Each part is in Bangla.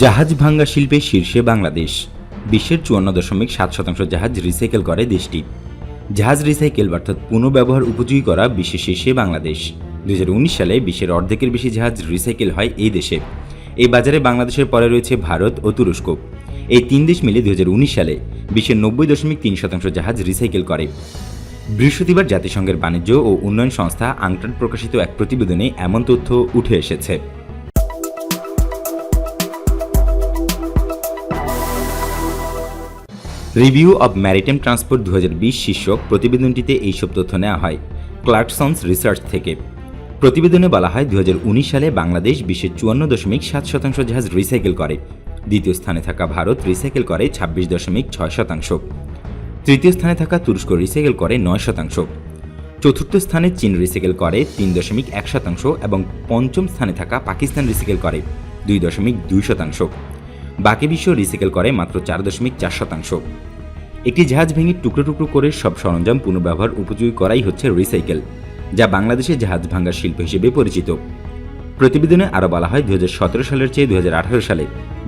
জাহাজ ভাঙ্গা শিল্পে শীর্ষে বাংলাদেশ। বিশ্বের চুয়ান্ন দশমিক সাত শতাংশ জাহাজ রিসাইকেল করে দেশটি। জাহাজ রিসাইকেল অর্থাৎ পুনঃব্যবহার উপযোগী করা বিশ্বের শীর্ষে বাংলাদেশ। দুই হাজার উনিশ সালে বিশ্বের অর্ধেকের বেশি জাহাজ রিসাইকেল হয় এই দেশে। এই বাজারে বাংলাদেশের পরে রয়েছে ভারত ও তুরস্ক। এই তিন দেশ মিলে দুই হাজার উনিশ সালে বিশ্বের নব্বই দশমিক তিন শতাংশ জাহাজ রিসাইকেল করে। বৃহস্পতিবার জাতিসংঘের বাণিজ্য ও উন্নয়ন সংস্থা আংটান প্রকাশিত এক প্রতিবেদনে এমন তথ্য উঠে এসেছে। রিভিউ অব ম্যারিটাইম ট্রান্সপোর্ট দু হাজার বিশ শীর্ষক প্রতিবেদনটিতে এইসব তথ্য নেওয়া হয়, ক্লার্কসন্স রিসার্চ থেকে। প্রতিবেদনে বলা হয় দু হাজার উনিশ সালে বাংলাদেশ বিশ্বের চুয়ান্ন দশমিক সাত শতাংশ জাহাজ রিসাইকেল করে। দ্বিতীয় স্থানে থাকা ভারত রিসাইকেল করে ছাব্বিশ দশমিক ছয় শতাংশ। তৃতীয় স্থানে থাকা তুরস্ক রিসাইকেল করে নয় শতাংশ। চতুর্থ স্থানে চীন রিসাইকেল করে তিন দশমিক এক শতাংশ এবং পঞ্চম স্থানে থাকা পাকিস্তান রিসাইকেল করে দুই দশমিক দুই শতাংশ। বাকি বিশ্ব রিসাইকেল করে মাত্র চার দশমিক চার শতাংশ। একটি জাহাজ ভেঙে টুকরো টুকরো করে সব সরঞ্জাম পুনর্ব্যবহার উপযোগী করাই হচ্ছে রিসাইকেল, যা বাংলাদেশে জাহাজ ভাঙ্গার শিল্প হিসেবে পরিচিত। প্রতিবেদনে আরও বলা হয় দুই হাজার সতেরো সালের চেয়ে দুহাজার আঠারো সালে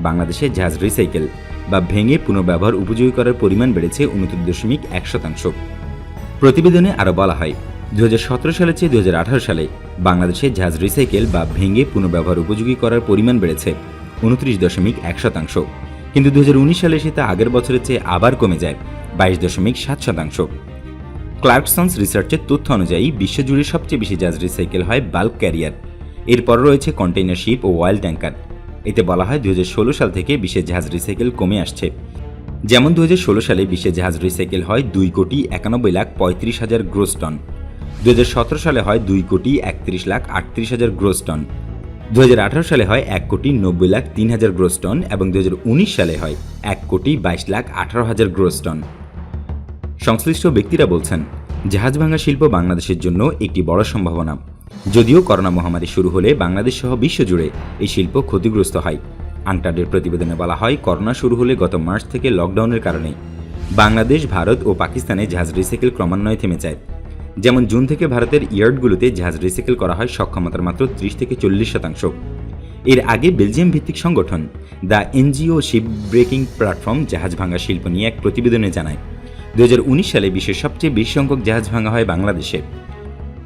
বাংলাদেশে জাহাজ রিসাইকেল বা ভেঙে পুনর্ব্যবহার উপযোগী করার পরিমাণ বেড়েছে উনত্রিশ দশমিক এক শতাংশ। প্রতিবেদনে আরও বলা হয় দুই হাজার সতেরো সালের চেয়ে দুই হাজার আঠারো সালে বাংলাদেশে জাহাজ রিসাইকেল বা ভেঙে পুনর্ব্যবহার উপযোগী করার পরিমাণ বেড়েছে উনত্রিশ দশমিক এক শতাংশ। কিন্তু দু হাজার উনিশ সালে এসে তা আগের বছরের চেয়ে আবার কমে যায়, বাইশ দশমিক সাত শতাংশ। ক্লার্কসন্স রিসার্চের তথ্য অনুযায়ী বিশ্বজুড়ে সবচেয়ে বেশি জাহাজ রিসাইকেল হয় বাল্ক ক্যারিয়ার। এরপর রয়েছে কন্টেইনার শিপ ও অয়েল ট্যাঙ্কার। এতে বলা হয় দুই হাজার ষোলো সাল থেকে বিশ্বের জাহাজ রিসাইকেল কমে আসছে। যেমন দু হাজার ষোলো সালে বিশ্বে জাহাজ রিসাইকেল হয় দুই কোটি একানব্বই লাখ পঁয়ত্রিশ হাজার গ্রোস টন। দু হাজার সতেরো সালে হয় দুই কোটি একত্রিশ লাখ আটত্রিশ হাজার গ্রোস টন। দু হাজার আঠারো সালে হয় এক কোটি নব্বই লাখ তিন হাজার গ্রোস টন এবং দুহাজার উনিশ সালে হয় এক কোটি বাইশ লাখ আঠারো হাজার গ্রোস টন। সংশ্লিষ্ট ব্যক্তিরা বলছেন, জাহাজ ভাঙা শিল্প বাংলাদেশের জন্য একটি বড় সম্ভাবনা। যদিও করোনা মহামারী শুরু হলে বাংলাদেশ সহ বিশ্বজুড়ে এই শিল্প ক্ষতিগ্রস্ত হয়। আংটাডের প্রতিবেদনে বলা হয়, করোনা শুরু হলে গত মার্চ থেকে লকডাউনের কারণে বাংলাদেশ, ভারত ও পাকিস্তানে জাহাজ রিসাইকেল ক্রমান্বয়ে থেমে যায়। যেমন জুন থেকে ভারতের ইয়ার্ডগুলোতে জাহাজ রিসাইকেল করা হয় সক্ষমতার মাত্র ত্রিশ থেকে চল্লিশ শতাংশ। এর আগে বেলজিয়াম ভিত্তিক সংগঠন the NGO ship breaking platform জাহাজ ভাঙা শিল্প নিয়ে এক প্রতিবেদনে জানায় দু হাজার উনিশ সালে বিশ্বের সবচেয়ে বেশি সংখ্যক জাহাজ ভাঙা হয় বাংলাদেশে।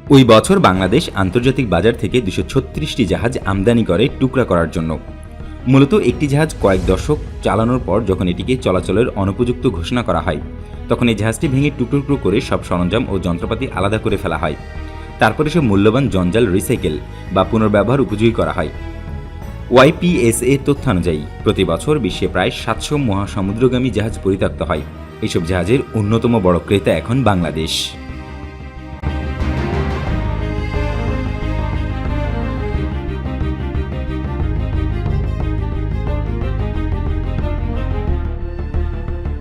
ওই বছর বাংলাদেশ আন্তর্জাতিক বাজার থেকে দুশো জাহাজ আমদানি করে টুকরা করার জন্য। মূলত একটি জাহাজ কয়েক দশক চালানোর পর যখন এটিকে চলাচলের অনুপযুক্ত ঘোষণা করা হয়, তখন এই জাহাজটি ভেঙে টুকরো করে সব সরঞ্জাম ও যন্ত্রপাতি আলাদা করে ফেলা হয়। তারপরে সব মূল্যবান জঞ্জাল রিসাইকেল বা পুনর্ব্যবহার উপযোগী করা হয়। ওয়াইপিএসএ তথ্যানুযায়ী, প্রতি বছর বিশ্বে প্রায় সাতশো মহাসমুদ্রগামী জাহাজ পরিত্যক্ত হয়। এসব জাহাজের অন্যতম বড় ক্রেতা এখন বাংলাদেশ।